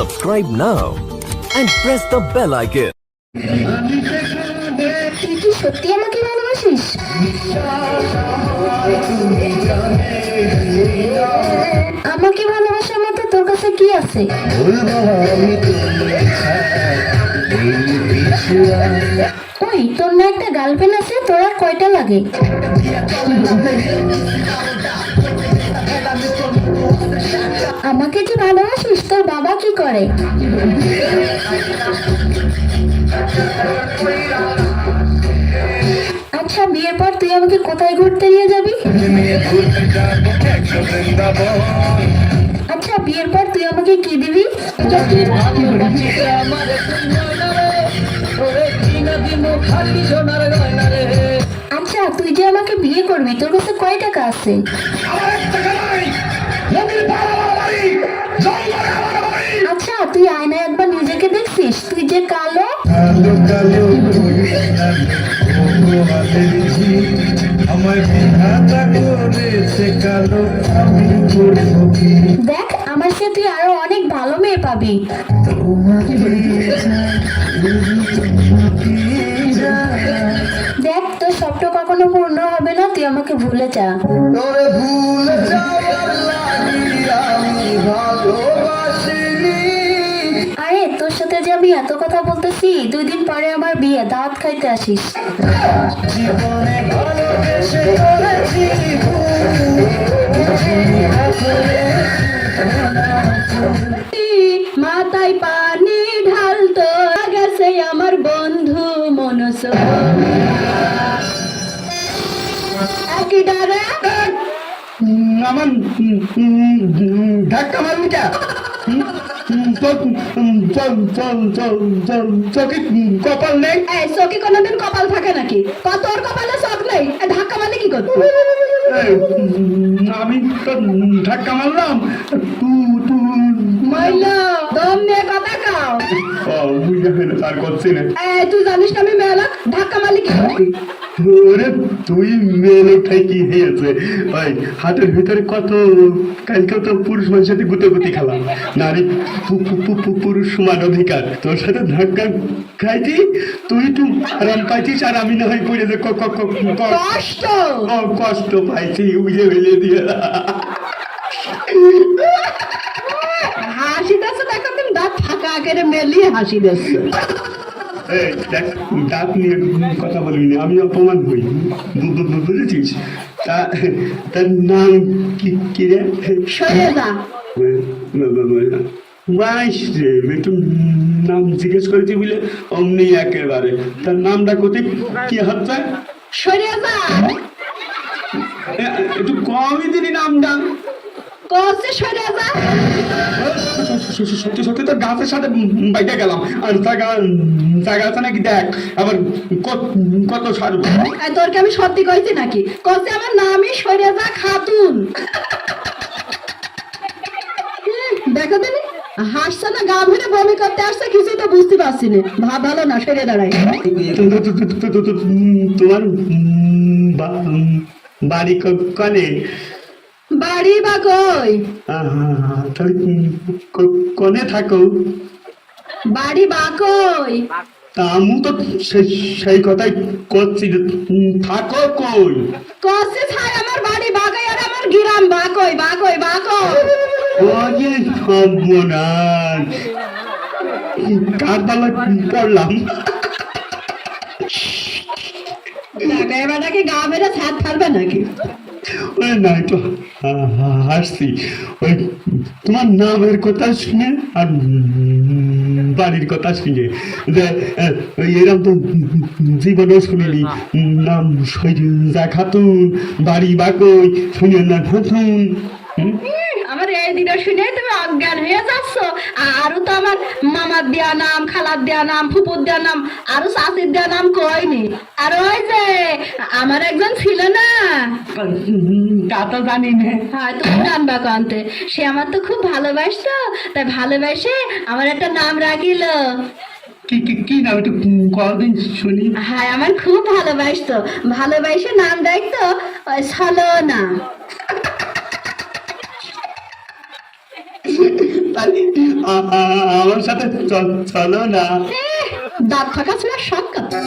Subscribe now and press the bell icon. সত্যি আমাকে ভালোবাসিস আমাকে ভালোবাসার মতো তোর কাছে কি আছে ওই, তোর না একটা গার্লফ্রেন্ড আছে, তোর কয়টা লাগে আমাকে যে ভালোবাসিস? তোর বাবা কি করে? আচ্ছা বিয়ের পর তুই আমাকে কোথায় ঘুরতে নিয়ে যাবি? আচ্ছা বিয়ের পর তুই আমাকে কি দিবি? আচ্ছা তুই যে আমাকে বিয়ে করবি, তোর কাছে কয় টাকা আছে? যে কালো? কালো কালো আমার বিধাতা করেছে কালো আমি করব কি দেখ, আমার সে তুই আরও অনেক ভালো মেয়ে পাবি। দেখ, তোর স্বপ্ন কখনো পূর্ণ হবে না, তুই আমাকে ভুলে যা। ভুলে যাওয়ার লাগি এত কথা বলতেছি? দুই দিন পরে আমার বিয়ে দাওয়াত খাইতে আসিস। মাথায় পানি ঢালতো গেছে আমার বন্ধু মনস একই ডারে আমার ধাক্কা মারবি কপাল নেই চকি কোনোদিন কপাল থাকে নাকি? তোর কপালে চক নেই? ধাক্কা মারলে কি এই, আমি তো ধাক্কা মারলাম। তু তু মইলা দম নিয়ে কথা কাও। তার করছি না। তুই জানিস না আমি মেলাক ধাক্কা মারলে কি করবি? ওরে তুই লোকটাই কি হয়েছে ওই হাতের ভিতরে কত কালকে তো পুরুষ মানুষের সাথে গুতে গুতি খেলাম নারী পুরুষ সমান অধিকার। তোর সাথে ধাক্কা খাইছি তুই একটু আরাম পাইছিস আর আমি না হয় পড়ে যে কষ্ট! কষ্ট পাইছি বুঝে ফেলে দিয়ে। হাসি দাসে দেখো তুমি দাঁত ফাঁকা আকারে মেলিয়ে হাসি দাসে দাঁত নিয়ে কথা বলবি না আমি অপমান হই বুঝেছিস? তা তার নাম কি কি রে? বাইশ রে একটু নাম জিজ্ঞেস করেছি বলে অমনি একেবারে। তার নামটা কোথায়? কি হচ্ছে? একটু কমই দিলি নামটা। সরে যা। সত্যি সত্যি তো গাছের সাথে বাইকে গেলাম। আর জায়গা আছে নাকি দেখ আবার কত- এই তোরকে আমি সত্যি কইছি নাকি? কসে আমার নামই সরে যা খাতুন। দেখো দিনি হাসছে না গা ভরে বমি করতে আসছে কিছু তো বুঝতে পারছি না। ভাব ভালো না সরে দাঁড়াই। তো- তো- তো- তো- তো- তো- তো- তোমার বাড়ি ক- কনে বাড়ি বা কই কনে থাকো? বাড়ি বা কই তা আমি তো সেই কথাই করছি যে, থাকো কই? কসে ছাই আমার বাড়ি বা কই আর আমার গ্রাম বা কই বা কই বা কই ওরে সর্বনাশ কার পালা পড়লাম? টাকা এবারটাকে গা মেরে ছাদ ফারবে নাকি? ওই না একটু হাসছি। ওই তোমার নামের কথা শুনে আর বাড়ির কথা শুনে। যে এরকম তো শুনিনি। নাম সৈজা খাতুন বাড়ি বাকই শুনে না খাতুন। আমার এই দিনটা শুনে তুমি অজ্ঞান হয়ে যাচ্ছ। আরও তো আমার মামার দেয়া নাম খালার দেয়া নাম ফুপুর দেয়া নাম আরও চাষির দেয়া নাম কয়নি। আর ওই যে আমার একজন ছিল না তা তো জানি না হ্যাঁ তুমি জানবা কান্তে সে আমার তো খুব ভালোবাসতো তাই ভালোবাসে আমার একটা নাম রাখিল। কি কি কি নাম? একটু কদিন শুনি। হ্যাঁ আমার খুব ভালোবাসতো। ভালোবাসে নাম রাখতো ওই ছলো না তাহলে আ- আ- আমার সাথে চল- চলো না দাঁত ফাঁকা ছিল শখ কথা।